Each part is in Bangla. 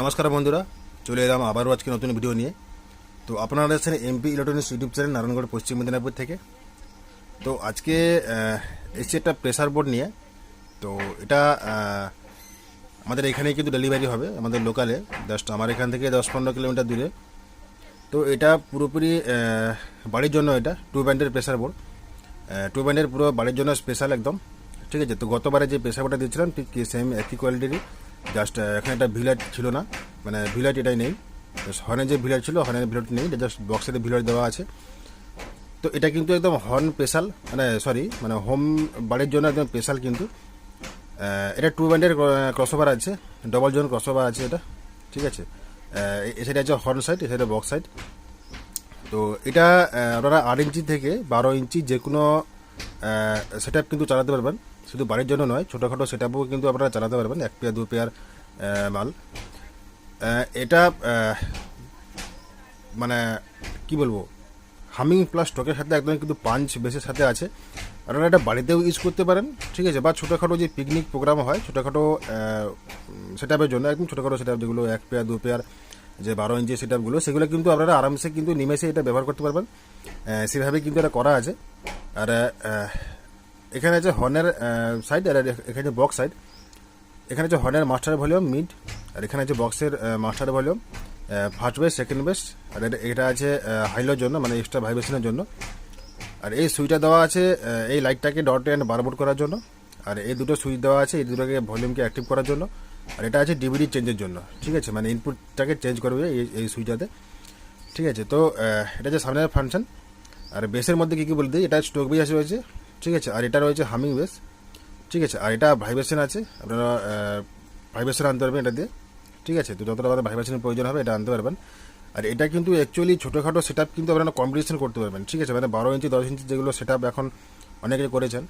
নমস্কার বন্ধুরা, চলে এলাম আবারও আজকে নতুন ভিডিও নিয়ে। তো আপনারা আছেন MP electronics YouTube channel Narayangarh, Paschim Medinipur থেকে। তো আজকে এসছি একটা প্রেসার বোর্ড নিয়ে। তো এটা আমাদের এখানে কিন্তু ডেলিভারি হবে, আমাদের লোকালে জাস্ট আমার এখান থেকে দশ পনেরো কিলোমিটার দূরে। তো এটা পুরোপুরি বাড়ির জন্য এটা টু ব্যান্ডের প্রেসার বোর্ড টু ব্যান্ডের পুরো বাড়ির জন্য স্পেশাল একদম। ঠিক আছে? তো গতবারে যে প্রেসার বোর্ডটা দিয়েছিলাম, ঠিক সেম একই কোয়ালিটিরই জাস্ট এখানে একটা ভিলাইট ছিল না। মানে ভিলাইট এটাই নেই। হর্নের যে ভিলাইট ছিল হর্নের ভিলাইট নেই। এটা জাস্ট বক্সের ভিলাইট দেওয়া আছে। তো এটা কিন্তু একদম হর্ন স্পেশাল মানে সরি মানে হোম বাড়ির জন্য একদম স্পেশাল কিন্তু। এটা টু ব্যান্ডের ক্রসওভার আছে। ডবল জোন ক্রসওভার আছে এটা। ঠিক আছে? আহ, এ সাইডে আছে হর্ন সাইড এ সাইডে বক্স সাইড তো এটা আপনারা আট ইঞ্চি থেকে বারো ইঞ্চি যে কোনো সেট কিন্তু চালাতে পারবেন। শুধু বাড়ির জন্য নয়, ছোটোখাটো সেট কিন্তু আপনারা চালাতে পারবেন, এক পেয়ার, দু পেয়ার মাল। এটা মানে কি বলব হামিং প্লাস স্টকের সাথে একদম কিন্তু পাঞ্চ বেসের সাথে আছে। আপনারা এটা বাড়িতেও ইউজ করতে পারেন, ঠিক আছে? বা ছোটোখাটো যে পিকনিক প্রোগ্রাম হয়, ছোটোখাটো সেট জন্য একদম ছোটোখাটো সেট যেগুলো এক পেয়ার, দু পেয়ার যে বারো ইঞ্চি সেট আপগুলো সেগুলো কিন্তু আপনারা আরামসে কিন্তু নিমেষে এটা ব্যবহার করতে পারবেন। সেভাবে কিন্তু এটা করা আছে। আর এখানে আছে হর্নের সাইড আর এখানে বক্স সাইড এখানে আছে হর্নের মাস্টার ভলিউম মিড আর এখানে আছে বক্সের master volume first bass second bass আর এটা- এটা আছে হাইলোর জন্য মানে এক্সট্রা ভাইব্রেশনের জন্য। আর এই সুইচটা দেওয়া আছে এই লাইটটাকে ডট অ্যান্ড বারবোর্ড করার জন্য। আর এই দুটো সুইচ দেওয়া আছে, এই দুটোকে ভলিউমকে অ্যাক্টিভ করার জন্য। আর এটা আছে ডিভিডি চেঞ্জের জন্য, ঠিক আছে? মানে ইনপুটটাকে চেঞ্জ করবে এই এই সুইচটাতে, ঠিক আছে? তো এটা যে সামনের ফাংশন আর বেসের মধ্যে কী কী বলতে এটা স্টোক বেস রয়েছে, ঠিক আছে? আর এটা রয়েছে হামিং বেস ঠিক আছে? আর এটা ভাইব্রেশন আছে, আপনারা ভাইব্রেশন আনতে পারবেন এটা দিয়ে, ঠিক আছে? তো যতটা আপনার ভাইব্রেশনের প্রয়োজন হবে, এটা আনতে পারবেন। আর এটা কিন্তু অ্যাকচুয়ালি ছোটোখাটো সেট আপ কিন্তু আপনারা কম্পিটিশন করতে পারবেন, ঠিক আছে? মানে বারো ইঞ্চি, দশ ইঞ্চি যেগুলো সেট আপ এখন অনেকে করেছেন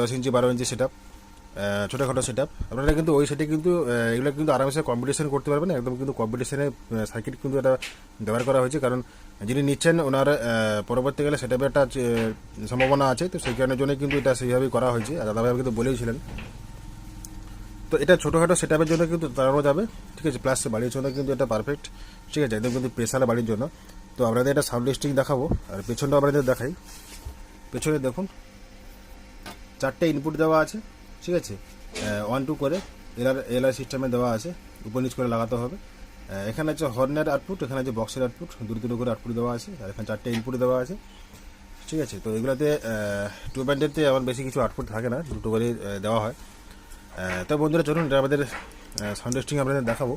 দশ ইঞ্চি, বারো ইঞ্চি সেট আপ ছোটোখাটো সেট আপ আপনারা কিন্তু ওই সেটে কিন্তু এগুলো কিন্তু আরামসে কম্পিটিশন করতে পারবেন, একদম কিন্তু কম্পিটিশনে সার্কিট কিন্তু এটা ব্যবহার করা হয়েছে। কারণ যিনি নিচ্ছেন, ওনার পরবর্তীকালে সেট একটা সম্ভাবনা আছে। তো সেই কারণের জন্য কিন্তু এটা সেইভাবেই করা হয়েছে। দাদাভাই কিন্তু বলেইছিলেন তো এটা ছোটোখাটো সেটআপের জন্য কিন্তু চালানো যাবে। ঠিক আছে? প্লাস বাড়ির জন্য কিন্তু এটা পারফেক্ট ঠিক আছে? একদম কিন্তু প্রেশার বাড়ির জন্য। তো আপনাদের এটা সাউন্ড লিস্টিং দেখাবো। আর পেছনটা আপনাদের দেখাই। পেছনে দেখুন। চারটে ইনপুট দেওয়া আছে। ঠিক আছে? ওয়ান টু করে এলার এলার সিস্টেমে দেওয়া আছে। উপর নিচ করে লাগাতে হবে। এখানে আছে হর্নের আউটপুট এখানে আছে বক্সের আউটপুট দুটো দুটো করে আউটপুট দেওয়া আছে। আর এখানে চারটে ইনপুট দেওয়া আছে। ঠিক আছে? তো এগুলোতে টু ব্যান্ডেরতে আমার বেশি কিছু আউটপুট থাকে না, দুটো করে দেওয়া হয়। তো বন্ধুরা, চলুন, এটা আমাদের সাউন্ড টেস্টিং আপনাদের দেখাবো।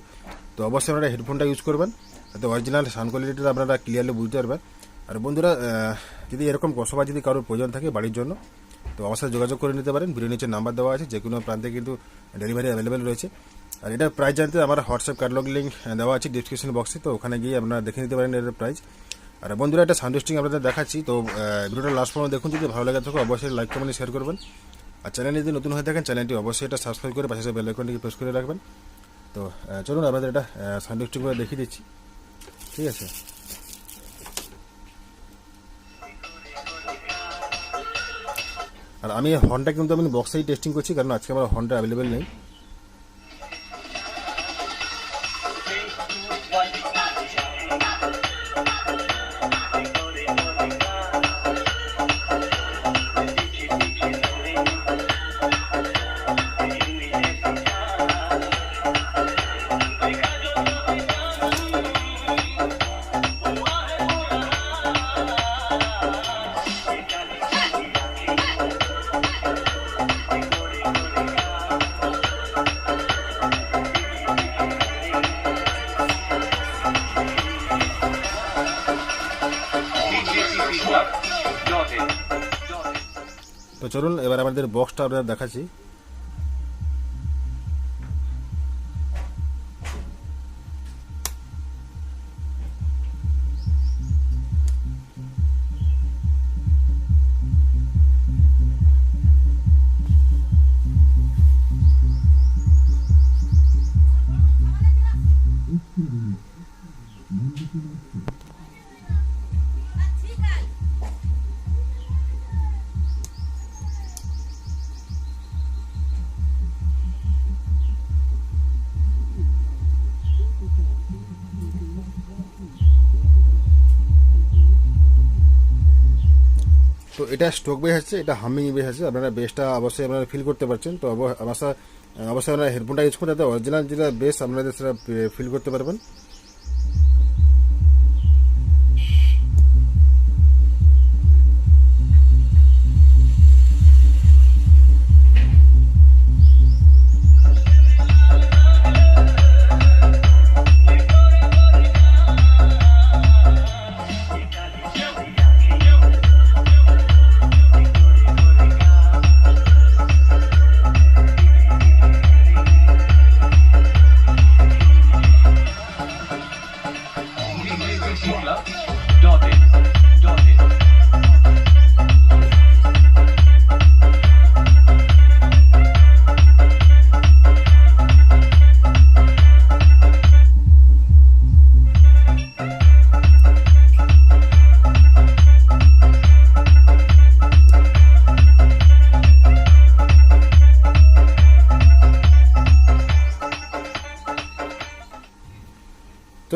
তো অবশ্যই আপনারা হেডফোনটা ইউজ করবেন। যাতে অরিজিনাল সাউন্ড কোয়ালিটিটা আপনারা ক্লিয়ারলি বুঝতে পারবেন। আর বন্ধুরা যদি এরকম কসবা যদি কারোর প্রয়োজন থাকে বাড়ির জন্য তো আমার সাথে যোগাযোগ করে নিতে পারেন। ভিডিও নিচে নাম্বার দেওয়া আছে, যে কোনো প্রান্তে কিন্তু ডেলিভারি অ্যাভেলেবেল রয়েছে। আর এটার প্রাইস জানতে আমার হোয়াটসঅ্যাপ ক্যাটালগ লিঙ্ক দেওয়া আছে ডিসক্রিপশন বক্সে তো ওখানে গিয়ে আপনারা দেখে নিতে পারেন এর প্রাইস আর বন্ধুরা, একটা সাউন্ড আপনাদের দেখাচ্ছি। তো ভিডিওটা লাস্ট পর্যন্ত দেখুন। যদি ভালো লাগে থাকে, অবশ্যই লাইক কমেন্ট শেয়ার করবেন। আর চ্যানেলে যদি নতুন হয়ে থাকেন চ্যানেলটি অবশ্যই এটা সাবস্ক্রাইব করে পাশে বেল আইকনটিকে প্রেস করে রাখবেন। তো চলুন, আপনাদের এটা সাউন্ড করে দেখিয়ে দিচ্ছি। ঠিক আছে? আর আমি হর্নটা কিন্তু আমি বক্সাই টেস্টিং করছি কারণ আজকে আমার হর্নটা অ্যাভেলেবেল নেই। তো চলুন এবার আমাদের বক্সটা আপনাদের দেখাচ্ছি। তো এটা স্ট্রোক বেস আছে, এটা হামিং বেস আছে, আপনারা বেসটা অবশ্যই আপনারা ফিল করতে পারছেন। তো অব- অবশ্যই অবশ্যই আপনারা হেডফোনটা ইউজ করে যাতে অরিজিনাল যেটা বেস আপনাদের সেটা ফিল করতে পারবেন।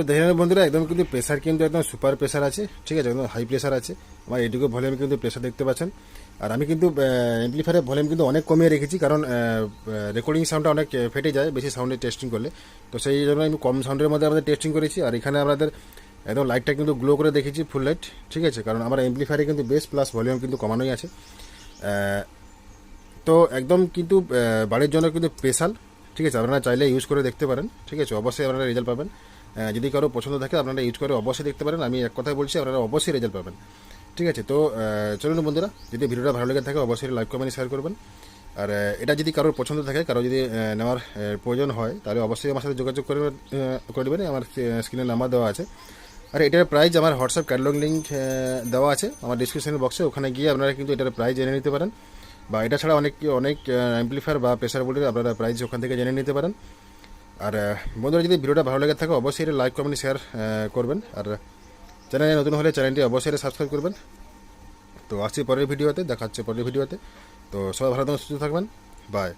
দেখে নেবেন বন্ধুরা, একদম কিন্তু প্রেশার কিন্তু একদম সুপার প্রেশার আছে, ঠিক আছে? একদম হাই প্রেশার আছে। আমার এটুকু ভলিউম কিন্তু প্রেশার দেখতে পাচ্ছেন। আর আমি কিন্তু এমপ্লিফায়ারের ভলিউম কিন্তু অনেক কমিয়ে রেখেছি, কারণ রেকর্ডিং সাউন্ডটা অনেক ফেটে যায়, বেশি সাউন্ডে টেস্টিং করলে। তো সেই জন্য আমি কম সাউন্ডের মধ্যে আমাদের টেস্টিং করেছি, আর এখানে আমাদের একদম লাইটটা কিন্তু গ্লো করে দেখেছি ফুল লাইট ঠিক আছে? কারণ আমার এমপ্লিফায়ারে কিন্তু বেস প্লাস ভলিউম কিন্তু কমানোই আছে। তো একদম কিন্তু বাড়ির জন্য কিন্তু স্পেশাল ঠিক আছে? আপনারা চাইলে ইউজ করে দেখতে পারেন, ঠিক আছে? অবশ্যই আপনারা রেজাল্ট পাবেন। যদি কারও পছন্দ থাকে, আপনারা ইউজ করে অবশ্যই দেখতে পারেন। আমি এক কথাই বলছি, আপনারা অবশ্যই রেজাল্ট পাবেন। ঠিক আছে? তো চলুন বন্ধুরা, যদি ভিডিওটা ভালো লেগে থাকে, অবশ্যই লাইক কমেন্ট শেয়ার করবেন। আর এটা যদি কারোর পছন্দ থাকে, কারও যদি নেওয়ার প্রয়োজন হয়, তাহলে অবশ্যই আমার সাথে যোগাযোগ করে দেবেন। আমার স্ক্রিনে নাম্বার দেওয়া আছে। আর এটার প্রাইস আমার হোয়াটসঅ্যাপ ক্যাটালগ লিঙ্ক দেওয়া আছে। আমার ডিসক্রিপশন বক্সে ওখানে গিয়ে আপনারা কিন্তু এটার প্রাইস জেনে নিতে পারেন। বা এটা ছাড়া অনেক অনেক অ্যাম্পলিফায়ার বা প্রেশার বোর্ডের আপনারা প্রাইস ওখান থেকে জেনে নিতে পারেন। আর বন্ধুরা, যদি ভিডিওটা ভালো লেগে থাকে, অবশ্যই এটা লাইক কমেন্ট শেয়ার করবেন। আর চ্যানেলে নতুন হলে চ্যানেলটি অবশ্যই সাবস্ক্রাইব করবেন। তো আসছি পরের ভিডিওতে, দেখা হচ্ছে পরের ভিডিওতে। তো সবাই ভালো থাকবেন, সুস্থ থাকবেন। বাই